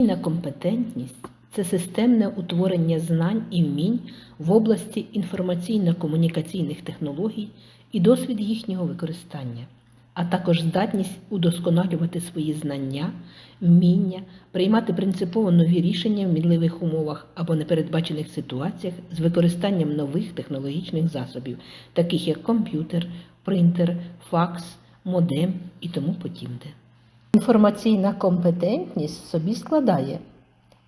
Інформаційна компетентність це системне утворення знань і вмінь в області інформаційно-комунікаційних технологій і досвід їхнього використання, а також здатність удосконалювати свої знання, вміння, приймати принципово нові рішення в мінливих умовах або непередбачених ситуаціях з використанням нових технологічних засобів, таких як комп'ютер, принтер, факс, модем і тому подібне. Інформаційна компетентність собі складає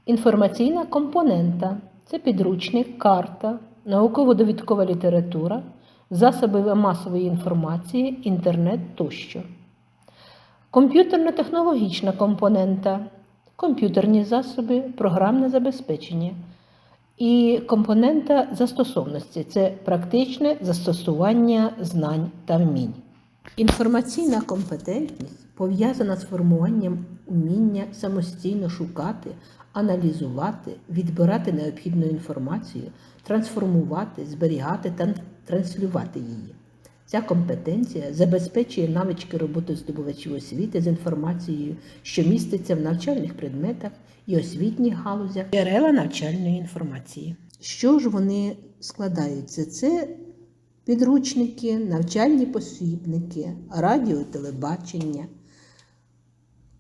інформаційна компонента це підручник, карта, науково-довідкова література, засоби масової інформації, інтернет тощо. Комп'ютерно-технологічна компонента комп'ютерні засоби, програмне забезпечення. І компонента застосовності це практичне застосування знань та вмінь. Інформаційна компетентність пов'язана з формуванням уміння самостійно шукати, аналізувати, відбирати необхідну інформацію, трансформувати, зберігати та транслювати її. Ця компетенція забезпечує навички роботи здобувачів освіти з інформацією, що міститься в навчальних предметах і освітніх галузях, джерела навчальної інформації. Що ж вони складаються? Це підручники, навчальні посібники, радіо, телебачення,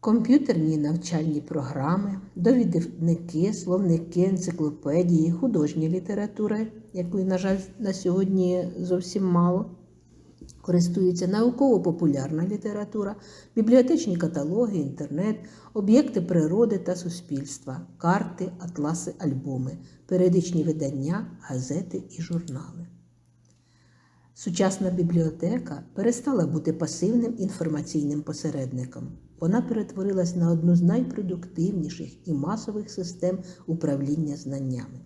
комп'ютерні навчальні програми, довідники, словники, енциклопедії, художні літератури, якої, на жаль, на сьогодні зовсім мало. Користується науково-популярна література, бібліотечні каталоги, інтернет, об'єкти природи та суспільства, карти, атласи, альбоми, періодичні видання, газети і журнали. Сучасна бібліотека перестала бути пасивним інформаційним посередником. Вона перетворилась на одну з найпродуктивніших і масових систем управління знаннями.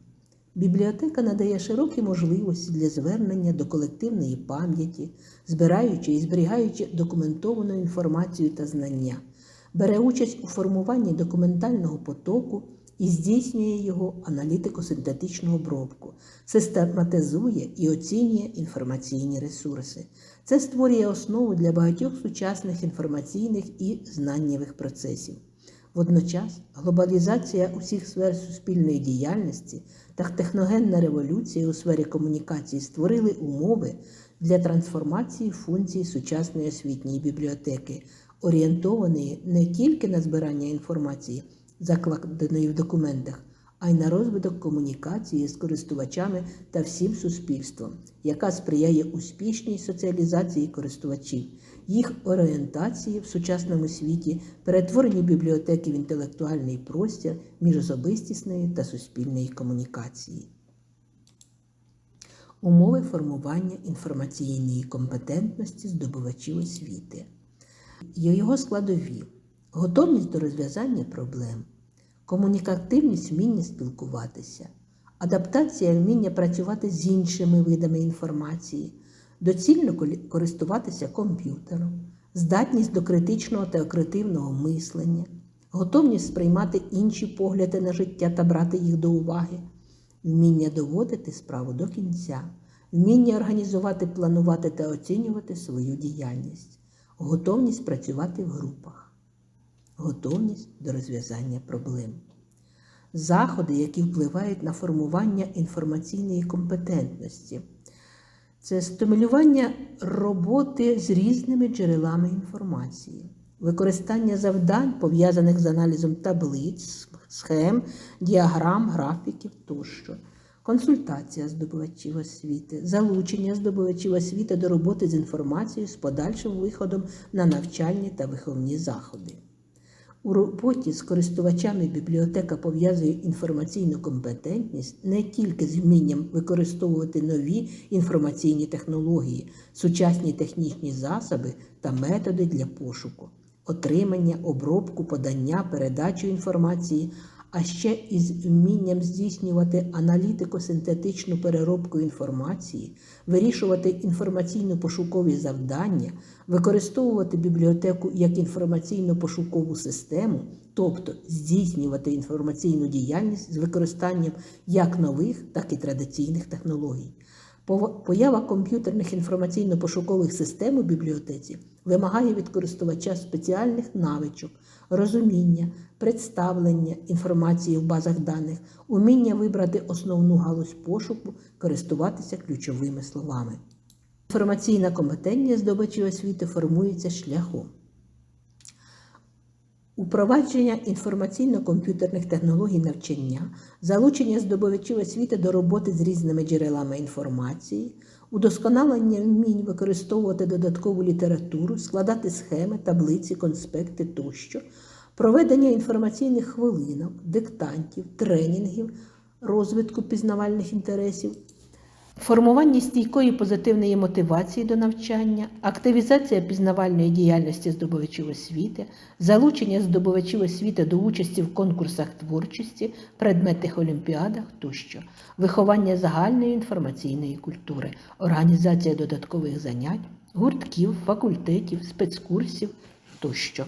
Бібліотека надає широкі можливості для звернення до колективної пам'яті, збираючи і зберігаючи документовану інформацію та знання, бере участь у формуванні документального потоку і здійснює його аналітико-синтетичну обробку, систематизує і оцінює інформаційні ресурси. Це створює основу для багатьох сучасних інформаційних і знаннєвих процесів. Водночас глобалізація усіх сфер суспільної діяльності та техногенна революція у сфері комунікації створили умови для трансформації функцій сучасної освітньої бібліотеки, орієнтованої не тільки на збирання інформації, закладеної в документах, а й на розвиток комунікації з користувачами та всім суспільством, яка сприяє успішній соціалізації користувачів, їх орієнтації в сучасному світі, перетворенні бібліотеки в інтелектуальний простір міжособистісної та суспільної комунікації. Умови формування інформаційної компетентності здобувачів освіти. Його складові готовність до розв'язання проблем, комунікативність вміння спілкуватися, адаптація вміння працювати з іншими видами інформації, доцільно користуватися комп'ютером, здатність до критичного та креативного мислення, готовність сприймати інші погляди на життя та брати їх до уваги, вміння доводити справу до кінця, вміння організувати, планувати та оцінювати свою діяльність, готовність працювати в групах готовність до розв'язання проблем. Заходи, які впливають на формування інформаційної компетентності, це стимулювання роботи з різними джерелами інформації, використання завдань, пов'язаних з аналізом таблиць, схем, діаграм, графіків тощо. Консультація здобувачів освіти, залучення здобувачів освіти до роботи з інформацією з подальшим виходом на навчальні та виховні заходи. У роботі з користувачами бібліотека пов'язує інформаційну компетентність не тільки з вмінням використовувати нові інформаційні технології, сучасні технічні засоби та методи для пошуку, отримання, обробку, подання, передачу інформації, а ще із вмінням здійснювати аналітико-синтетичну переробку інформації, вирішувати інформаційно-пошукові завдання, використовувати бібліотеку як інформаційно-пошукову систему, тобто здійснювати інформаційну діяльність з використанням як нових, так і традиційних технологій. Поява комп'ютерних інформаційно-пошукових систем у бібліотеці вимагає від користувача спеціальних навичок, розуміння, представлення інформації в базах даних, уміння вибрати основну галузь пошуку, користуватися ключовими словами. Інформаційна компетентність здобувачів освіти формується шляхом Упровадження інформаційно-комп'ютерних технологій навчання, залучення здобувачів освіти до роботи з різними джерелами інформації, удосконалення вмінь використовувати додаткову літературу, складати схеми, таблиці, конспекти тощо, проведення інформаційних хвилинок, диктантів, тренінгів, розвитку пізнавальних інтересів, Формування стійкої позитивної мотивації до навчання, активізація пізнавальної діяльності здобувачів освіти, залучення здобувачів освіти до участі в конкурсах творчості, предметних олімпіадах тощо, виховання загальної інформаційної культури, організація додаткових занять, гуртків, факультетів, спецкурсів тощо.